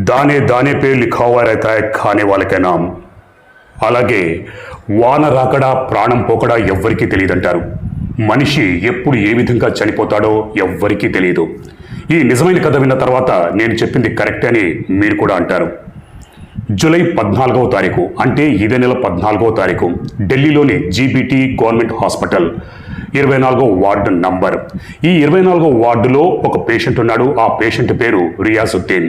దానే దానే pay లిఖా हुआ रहता है खाने वाले का नाम అలాగే వాన రాకడా ప్రాణం పోకడా ఎవ్వరికీ తెలియదంటారు మనిషి ఎప్పుడు ఏ విధంగా చనిపోతాడో ఎవ్వరికీ తెలియదు ఈ నిజమైన కథ విన్న తర్వాత నేను చెప్పింది కరెక్ట్ అని మీరు కూడా అంటారు జూలై పద్నాలుగవ తారీఖు అంటే ఇదే నెల పద్నాలుగవ తారీఖు ఢిల్లీలోని జీబీటీ గవర్నమెంట్ హాస్పిటల్ ఇరవై నాలుగో వార్డు నంబర్ ఈ ఇరవై నాలుగో వార్డులో ఒక పేషెంట్ ఉన్నాడు ఆ పేషెంట్ పేరు రియాజుద్దీన్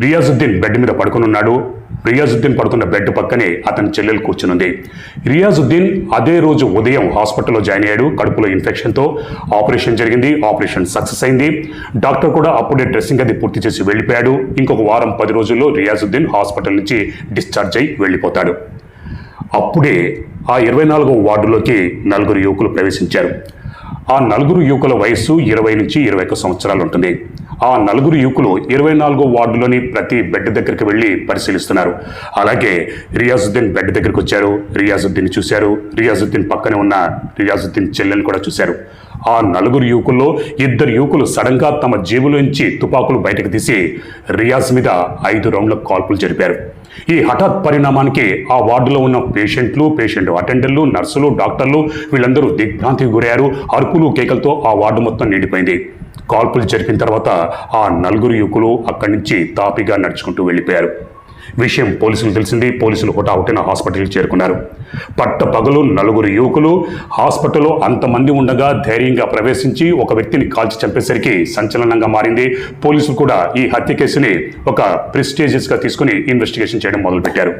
రియాజుద్దీన్ బెడ్ మీద పడుకునున్నాడు. రియాజుద్దీన్ పడుకున్న బెడ్ పక్కనే అతని చెల్లెలు కూర్చునుంది. రియాజుద్దీన్ అదే రోజు ఉదయం హాస్పిటల్లో జాయిన్ అయ్యాడు. కడుపులో ఇన్ఫెక్షన్తో ఆపరేషన్ జరిగింది. ఆపరేషన్ సక్సెస్ అయింది. డాక్టర్ కూడా అప్పుడే డ్రెస్సింగ్ అది పూర్తి చేసి వెళ్ళిపోయాడు. ఇంకొక వారం పది రోజుల్లో రియాజుద్దీన్ హాస్పిటల్ నుంచి డిశ్చార్జ్ అయి వెళ్ళిపోతాడు. అప్పుడే ఆ ఇరవై నాలుగో వార్డులోకి నలుగురు యువకులు ప్రవేశించారు. ఆ నలుగురు యువకుల వయస్సు ఇరవై నుంచి ఇరవై ఒక్క సంవత్సరాలు ఉంటుంది. ఆ నలుగురు యువకులు ఇరవై నాలుగో వార్డులోని ప్రతి బెడ్ దగ్గరికి వెళ్ళి పరిశీలిస్తున్నారు. అలాగే రియాజుద్దీన్ బెడ్ దగ్గరికి వచ్చారు. రియాజుద్దీన్ చూశారు. రియాజుద్దీన్ పక్కనే ఉన్న రియాజుద్దీన్ చెల్లెని కూడా చూశారు. ఆ నలుగురు యువకుల్లో ఇద్దరు యువకులు సడన్గా తమ జేబులోంచి తుపాకులు బయటకు తీసి రియాజ్ మీద ఐదు రౌండ్ల కాల్పులు జరిపారు. ఈ హఠాత్ పరిణామానికి ఆ వార్డులో ఉన్న పేషెంట్లు పేషెంట్ అటెండర్లు నర్సులు డాక్టర్లు వీళ్ళందరూ దిగ్భ్రాంతికి గురయ్యారు. అరుపులు కేకలతో ఆ వార్డు మొత్తం నిండిపోయింది. కాల్పులు జరిపిన తర్వాత ఆ నలుగురు యువకులు అక్కడి నుంచి తాపిగా నడుచుకుంటూ వెళ్ళిపోయారు. విషయం పోలీసులు తెలిసింది. పోలీసులు హుటాహుటిన హాస్పిటల్కి చేరుకున్నారు. పట్ట పగలు నలుగురు యువకులు హాస్పిటల్లో అంతమంది ఉండగా ధైర్యంగా ప్రవేశించి ఒక వ్యక్తిని కాల్చి చంపేసరికి సంచలనంగా మారింది. పోలీసులు కూడా ఈ హత్య కేసుని ఒక ప్రిస్టేజియస్గా తీసుకుని ఇన్వెస్టిగేషన్ చేయడం మొదలుపెట్టారు.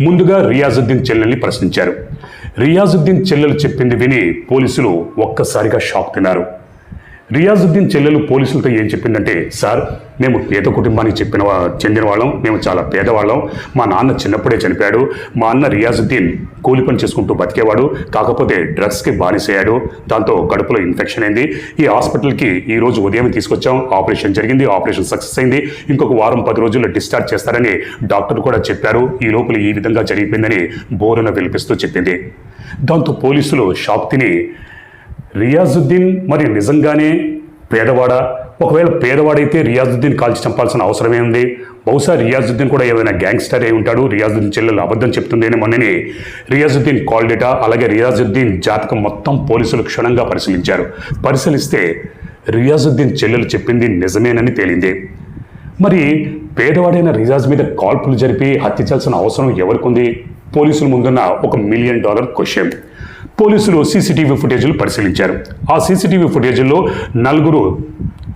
ముందుగా రియాజుద్దీన్ చెల్లెల్ని ప్రశ్నించారు. రియాజుద్దీన్ చెల్లెలు చెప్పింది విని పోలీసులు ఒక్కసారిగా షాక్ తిన్నారు. రియాజుద్దీన్ చెల్లెలు పోలీసులతో ఏం చెప్పిందంటే సార్ మేము పేద కుటుంబానికి చెప్పిన చెందిన వాళ్ళం మేము చాలా పేదవాళ్ళం. మా నాన్న చిన్నప్పుడే చనిపోయాడు. మా అన్న రియాజుద్దీన్ కూలి పని చేసుకుంటూ బతికేవాడు. కాకపోతే డ్రగ్స్కి బానిసయ్యాడు. దాంతో కడుపులో ఇన్ఫెక్షన్ అయింది. ఈ హాస్పిటల్కి ఈ రోజు ఉదయం తీసుకొచ్చాం. ఆపరేషన్ జరిగింది. ఆపరేషన్ సక్సెస్ అయింది. ఇంకొక వారం పది రోజుల్లో డిశ్చార్జ్ చేస్తారని డాక్టర్ కూడా చెప్పారు. ఈ లోపల ఈ విధంగా జరిగిపోయిందని బోరున విలిపిస్తూ చెప్పింది. దాంతో పోలీసులు షాక్ తిని రియాజుద్దీన్ మరి నిజంగానే పేదవాడా ఒకవేళ పేదవాడైతే రియాజుద్దీన్ కాల్చి చంపాల్సిన అవసరమే ఉంది. బహుశా రియాజుద్దీన్ కూడా ఏదైనా గ్యాంగ్స్టర్ అయి ఉంటాడు రియాజుద్దీన్ చెల్లెలు అబద్ధం చెప్తుందేనే మొన్నని రియాజుద్దీన్ కాల్ డేటా అలాగే రియాజుద్దీన్ జాతకం మొత్తం పోలీసులు క్షుణ్ణంగా పరిశీలించారు. పరిశీలిస్తే రియాజుద్దీన్ చెల్లెలు చెప్పింది నిజమేనని తేలింది. మరి పేదవాడైన రియాజ్ మీద కాల్పులు జరిపి హత్య చేయాల్సిన అవసరం ఎవరికి ఉంది? పోలీసుల ముందున్న ఒక మిలియన్ డాలర్ క్వశ్చన్ పోలీసులు సీసీటీవీ ఫుటేజీలు పరిశీలించారు. ఆ సీసీటీవీ ఫుటేజీల్లో నలుగురు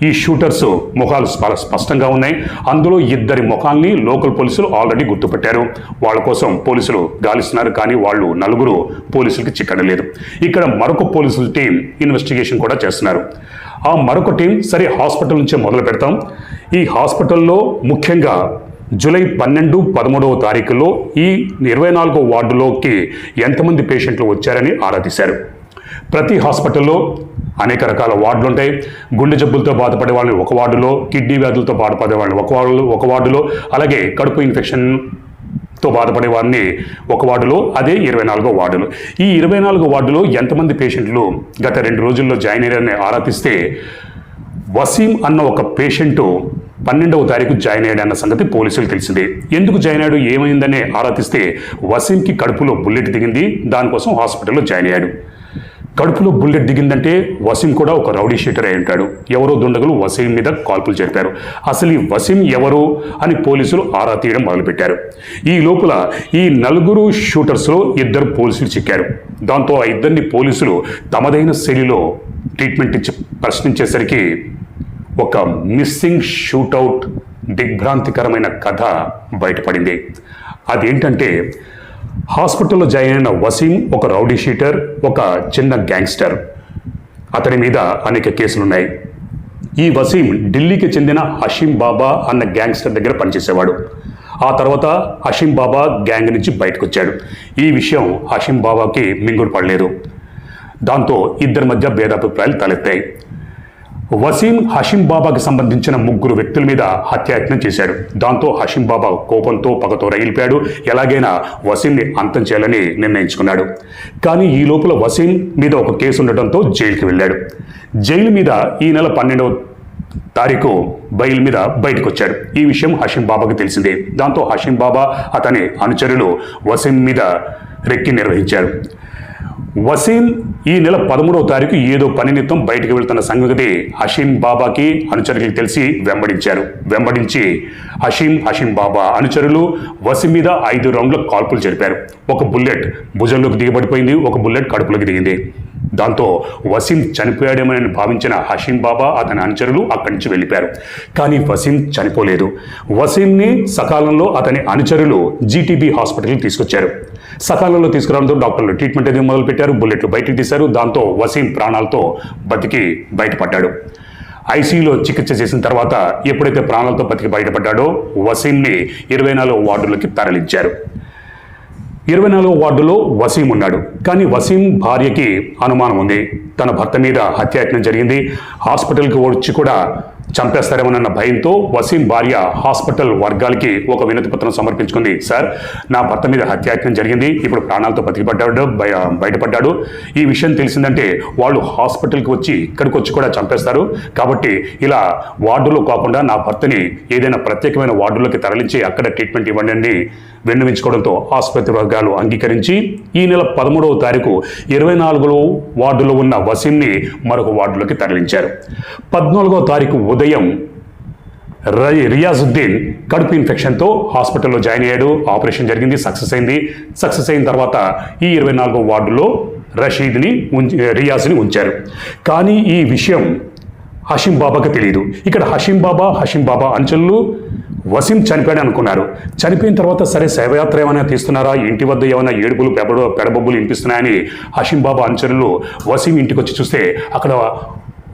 ఈ షూటర్స్ ముఖాలు చాలా స్పష్టంగా ఉన్నాయి. అందులో ఇద్దరి ముఖాల్ని లోకల్ పోలీసులు ఆల్రెడీ గుర్తుపట్టారు. వాళ్ళ కోసం పోలీసులు గాలిస్తున్నారు కానీ వాళ్ళు నలుగురు పోలీసులకి చిక్కడలేదు ఇక్కడ మరొక పోలీసుల టీం ఇన్వెస్టిగేషన్ కూడా చేస్తున్నారు. ఆ మరొక టీం సరే హాస్పిటల్ నుంచే మొదలు పెడతాం. ఈ హాస్పిటల్లో ముఖ్యంగా జూలై పన్నెండు పదమూడవ తారీఖులో ఈ ఇరవై నాలుగో వార్డులోకి ఎంతమంది పేషెంట్లు వచ్చారని ఆరా తీశారు. ప్రతి హాస్పిటల్లో అనేక రకాల వార్డులు ఉంటాయి గుండె జబ్బులతో బాధపడే వాళ్ళని ఒక వార్డులో కిడ్నీ వ్యాధులతో బాధపడే వాళ్ళని ఒక వార్డులో ఒక వార్డులో అలాగే కడుపు ఇన్ఫెక్షన్తో బాధపడే వారిని ఒక వార్డులో అదే ఇరవై నాలుగో వార్డులు. ఈ ఇరవై నాలుగో వార్డులో ఎంతమంది పేషెంట్లు గత రెండు రోజుల్లో జాయిన్ అయ్యారని ఆరాధిస్తే వసీం అన్న ఒక పేషెంటు పన్నెండవ తారీఖు జాయిన్ అయ్యాడన్న సంగతి పోలీసులు తెలిసిందే. ఎందుకు జాయిన్ అయ్యాడు? ఏమైందనే ఆరాధిస్తే వసీంకి కడుపులో బుల్లెట్ దిగింది. దానికోసం హాస్పిటల్లో జాయిన్ అయ్యాడు. కడుపులో బుల్లెట్ దిగిందంటే వసీం కూడా ఒక రౌడీ షీటర్ అయి ఉంటాడు. ఎవరో దుండగులు వసీం మీద కాల్పులు జరిపారు. అసలు ఈ వసీం ఎవరు అని పోలీసులు ఆరా తీయడం మొదలుపెట్టారు. ఈ లోపల ఈ నలుగురు షూటర్స్లో ఇద్దరు పోలీసులు చిక్కారు. దాంతో ఆ ఇద్దరిని పోలీసులు తమదైన శైలిలో ట్రీట్మెంట్ ఇచ్చి ప్రశ్నించేసరికి ఒక మిస్సింగ్ షూటౌట్ దిగ్భ్రాంతికరమైన కథ బయటపడింది. అదేంటంటే హాస్పిటల్లో జాయిన్ అయిన వసీం ఒక రౌడీ షీటర్ ఒక చిన్న గ్యాంగ్స్టర్. అతని మీద అనేక కేసులున్నాయి. ఈ వసీం ఢిల్లీకి చెందిన హషీం బాబా అన్న గ్యాంగ్స్టర్ దగ్గర పనిచేసేవాడు. ఆ తర్వాత హషీం బాబా గ్యాంగ్ నుంచి బయటకు వచ్చాడు ఈ విషయం హషీం బాబాకి మింగుడు పడలేదు. దాంతో ఇద్దరి మధ్య భేదాభిప్రాయాలు తలెత్తాయి. వసీం హషీం బాబాకి సంబంధించిన ముగ్గురు వ్యక్తుల మీద హత్యాయత్నం చేశాడు. దాంతో హషీం బాబా కోపంతో పగతో రగిలిపాడు ఎలాగైనా వసీంని అంతం చేయాలని నిర్ణయించుకున్నాడు. కానీ ఈ లోపల వసీం మీద ఒక కేసు ఉండటంతో జైలుకి వెళ్ళాడు. జైలు మీద ఈ నెల పన్నెండవ తారీఖు బయలు మీద బయటకు వచ్చాడు ఈ విషయం హషీం బాబాకి తెలిసిందే. దాంతో హషీం బాబా అతని అనుచరులు వసీం మీద రెక్కి నిర్వహించారు. వసీం ఈ నెల పదమూడవ తారీఖు ఏదో పని నిమిత్తం బయటకు వెళ్తున్న సంగతి హషీం బాబాకి అనుచరులకి తెలిసి వెంబడించారు. వెంబడించి హషీం హషీం బాబా అనుచరులు వసీం మీద ఐదు రౌండ్ల కాల్పులు జరిపారు. ఒక బుల్లెట్ భుజంలోకి దిగబడిపోయింది ఒక బుల్లెట్ కడుపులోకి దిగింది. దాంతో వసీం చనిపోయాడేమోనని భావించిన హషీం బాబా అతని అనుచరులు అక్కడి నుంచి వెళ్ళిపోయారు. కానీ వసీం చనిపోలేదు. వసీంని సకాలంలో అతని అనుచరులు జీటీబీ హాస్పిటల్కి తీసుకొచ్చారు. సకాలంలో తీసుకురావడంతో డాక్టర్లు ట్రీట్మెంట్ అనేది మొదలుపెట్టారు. బుల్లెట్లు బయటకు తీశారు. దాంతో వసీం ప్రాణాలతో బతికి బయటపడ్డాడు. ఐసీయూలో చికిత్స చేసిన తర్వాత ఎప్పుడైతే ప్రాణాలతో బతికి బయటపడ్డాడో వసీంని ఇరవై నాలుగు వార్డులకి తరలించారు. ఇరవై నాలుగో వార్డులో వసీం ఉన్నాడు. కానీ వసీం భార్యకి అనుమానం ఉంది. తన భర్త మీద హత్యాయత్నం జరిగింది. హాస్పిటల్కి వచ్చి కూడా చంపేస్తారేమోనన్న భయంతో వసీం భార్య హాస్పిటల్ వర్గాలకి ఒక వినతి పత్రం సమర్పించుకుంది. సార్ నా భర్త మీద హత్యాయత్నం జరిగింది. ఇప్పుడు ప్రాణాలతో బతికిపడ్డాడు బయ- బయటపడ్డాడు. ఈ విషయం తెలిసిందంటే వాళ్ళు హాస్పిటల్కి వచ్చి ఇక్కడికి వచ్చి కూడా చంపేస్తారు. కాబట్టి ఇలా వార్డులో కాకుండా నా భర్తని ఏదైనా ప్రత్యేకమైన వార్డులోకి తరలించి అక్కడ ట్రీట్మెంట్ ఇవ్వండి అని విన్నవించుకోవడంతో ఆసుపత్రి వర్గాలు అంగీకరించి ఈ నెల పదమూడవ తారీఖు ఇరవై నాలుగులో వార్డులో ఉన్న వసీంని మరొక వార్డులోకి తరలించారు. పద్నాలుగో తారీఖు ఉదయం రియాజుద్దీన్ కడుపు ఇన్ఫెక్షన్తో హాస్పిటల్లో జాయిన్ అయ్యాడు. ఆపరేషన్ జరిగింది సక్సెస్ అయింది. సక్సెస్ అయిన తర్వాత ఈ ఇరవై నాలుగో వార్డులో రషీద్ని ఉంచి రియాజ్ని ఉంచారు. కానీ ఈ విషయం హషీం బాబాకి తెలియదు ఇక్కడ హషీం బాబా హషీం బాబా అంచెలు వసీం చనిపోయాడు అనుకున్నారు. చనిపోయిన తర్వాత సరే శవయాత్ర ఏమైనా తీస్తున్నారా? ఇంటి వద్ద ఏమైనా ఏడుపులు పెడ పెడబొబ్బులు వినిపిస్తున్నాయని హషీం బాబా అనుచరులు వసీం ఇంటికి వచ్చి చూస్తే అక్కడ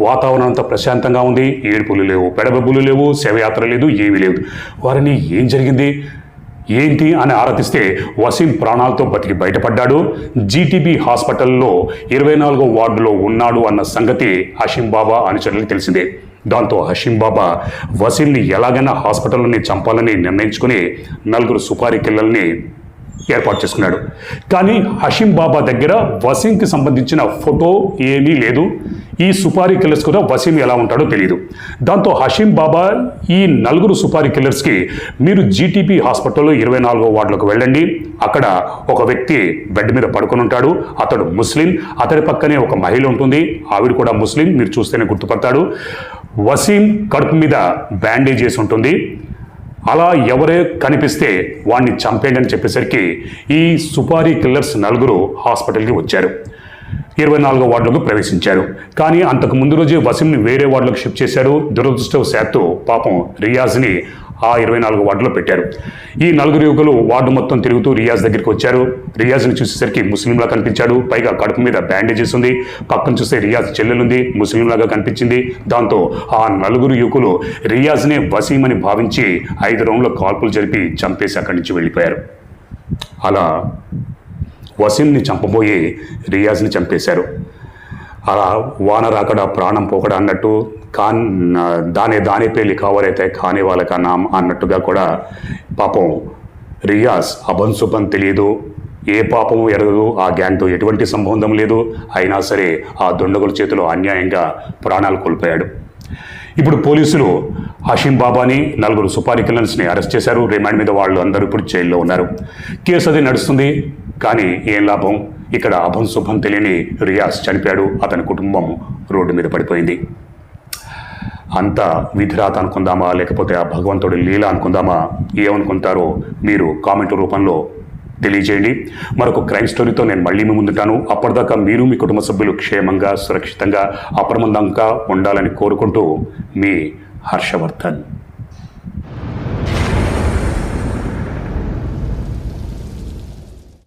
వాతావరణం అంతా ప్రశాంతంగా ఉంది. ఏడుపులు లేవు పెడబొబ్బులు లేవు శవయాత్ర లేదు ఏమీ లేదు. వారిని ఏం జరిగింది? ఏంటి అని ఆరాధిస్తే వసీం ప్రాణాలతో బతికి బయటపడ్డాడు. జీటీబీ హాస్పిటల్లో ఇరవై నాలుగో వార్డులో ఉన్నాడు అన్న సంగతి హషీం బాబా అనుచరులకు తెలిసిందే. దాంతో హషీం బాబా వసీల్ని ఎలాగైనా హాస్పిటల్లోనే చంపాలని నిర్ణయించుకుని నలుగురు సుపారీ కిల్లల్ని ఏర్పాటు చేసుకున్నాడు. కానీ హషీం బాబా దగ్గర వసీంకి సంబంధించిన ఫోటో ఏమీ లేదు. ఈ సుపారీ కిల్లర్స్ కూడా వసీం ఎలా ఉంటాడో తెలియదు దాంతో హషీం బాబా ఈ నలుగురు సుపారీ కిల్లర్స్కి మీరు జీటీపీ హాస్పిటల్లో ఇరవై నాలుగో వార్డులోకి వెళ్ళండి. అక్కడ ఒక వ్యక్తి బెడ్ మీద పడుకొని ఉంటాడు. అతడు ముస్లిం. అతడి పక్కనే ఒక మహిళ ఉంటుంది. ఆవిడ కూడా ముస్లిం. మీరు చూస్తేనే గుర్తుపడతాడు. వసీం కడుపు మీద బ్యాండేజ్ చేసి ఉంటుంది. అలా ఎవరే కనిపిస్తే వాడిని చంపేయండి అని చెప్పేసరికి ఈ సుపారీ కిల్లర్స్ నలుగురు హాస్పిటల్కి వచ్చారు. ఇరవై నాలుగో వార్డులకు ప్రవేశించారు కానీ అంతకు ముందు రోజే వసీంని వేరే వార్డులకు షిఫ్ట్ చేశారు దురదృష్టవశాత్తు పాపం రియాజ్ని ఆ ఇరవై నాలుగు వార్డులో పెట్టారు. ఈ నలుగురు యువకులు వార్డు మొత్తం తిరుగుతూ రియాజ్ దగ్గరికి వచ్చారు. రియాజ్ని చూసేసరికి ముస్లింలా కనిపించాడు. పైగా కడుపు మీద బ్యాండేజెస్ ఉంది. పక్కన చూస్తే రియాజ్ చెల్లెలుంది ముస్లింలాగా కనిపించింది. దాంతో ఆ నలుగురు యువకులు రియాజ్నే వసీం అని భావించి ఐదు రౌండ్ల కాల్పులు జరిపి చంపేసి అక్కడి నుంచి వెళ్ళిపోయారు. అలా వసీంని చంపబోయి రియాజ్ని చంపేశారు. అలా వాన రాకడ ప్రాణం పోకడా అన్నట్టు కాన్ దానే దానే పేలి కావరైతే కాని వాళ్ళక నాం అన్నట్టుగా కూడా పాపం రియాజ్ అభంశుభం తెలియదు. ఏ పాపం ఎరగదు ఆ గ్యాంగ్తో ఎటువంటి సంబంధం లేదు. అయినా సరే ఆ దుండగుల చేతిలో అన్యాయంగా ప్రాణాలు కోల్పోయాడు. ఇప్పుడు పోలీసులు హషీం బాబాని నలుగురు సుపారీ కిల్లర్స్ని అరెస్ట్ చేశారు. రిమాండ్ మీద వాళ్ళు అందరూ ఇప్పుడు జైల్లో ఉన్నారు. కేసు అది నడుస్తుంది. కానీ ఏం లాభం? ఇక్కడ అభం శుభం తెలియని రియాజ్ చనిపోయాడు. అతని కుటుంబం రోడ్డు మీద పడిపోయింది. అంత విధిరాత అనుకుందామా? లేకపోతే ఆ భగవంతుడి లీల అనుకుందామా? ఏమనుకుంటారో మీరు కామెంట్ రూపంలో తెలియజేయండి. మరొక క్రైమ్ స్టోరీతో నేను మళ్ళీ మీ ముందుంటాను. అప్పటిదాకా మీరు మీ కుటుంబ సభ్యులు క్షేమంగా సురక్షితంగా అప్రమందంగా ఉండాలని కోరుకుంటూ మీ హర్షవర్ధన్.